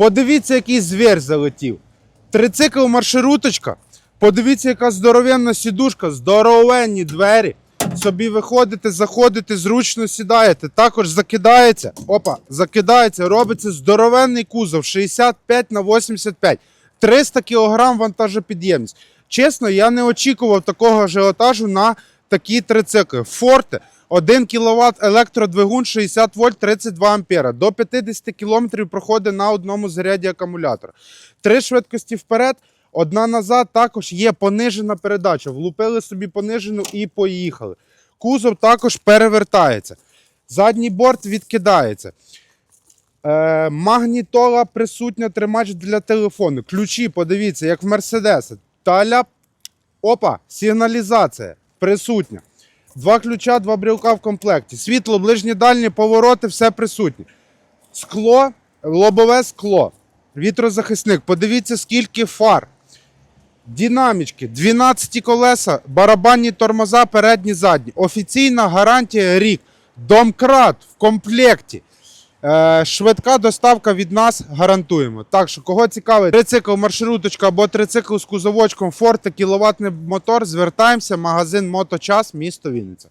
Подивіться, який звір залетів. Трицикл маршруточка. Подивіться, яка здоровенна сідушка, здоровенні двері. Собі виходите, заходите, зручно сідаєте. Також закидається. Опа, закидається, робиться здоровенний кузов 65 на 85. 300 кг вантажопідємність. Чесно, я не очікував такого ажіотажу на такі трицикли. Форте 1 кВт електродвигун 60 вольт 32 ампера. До 50 км проходить на одному заряді акумулятора. Три швидкості вперед, одна назад. Також є понижена передача. Влупили собі понижену і поїхали. Кузов також перевертається. Задній борт відкидається. Е, магнітола присутня тримач для телефону. Ключі, подивіться, як в Мерседеса. Таля. Опа, сигналізація присутня. Два ключа, два брілка в комплекті. Світло, ближні дальні, повороти, все присутнє. Скло, лобове скло. Вітрозахисник. Подивіться, скільки фар. Динамічки, 12 колеса, барабанні тормоза, передні, задні. Офіційна гарантія рік. Домкрат в комплекті. Е, швидка доставка від нас гарантуємо. Так що, кого цікавить трицикл, маршруточка або трицикл з кузовочком, форте, кіловатний мотор, звертаємося, магазин Моточас, місто Вінниця.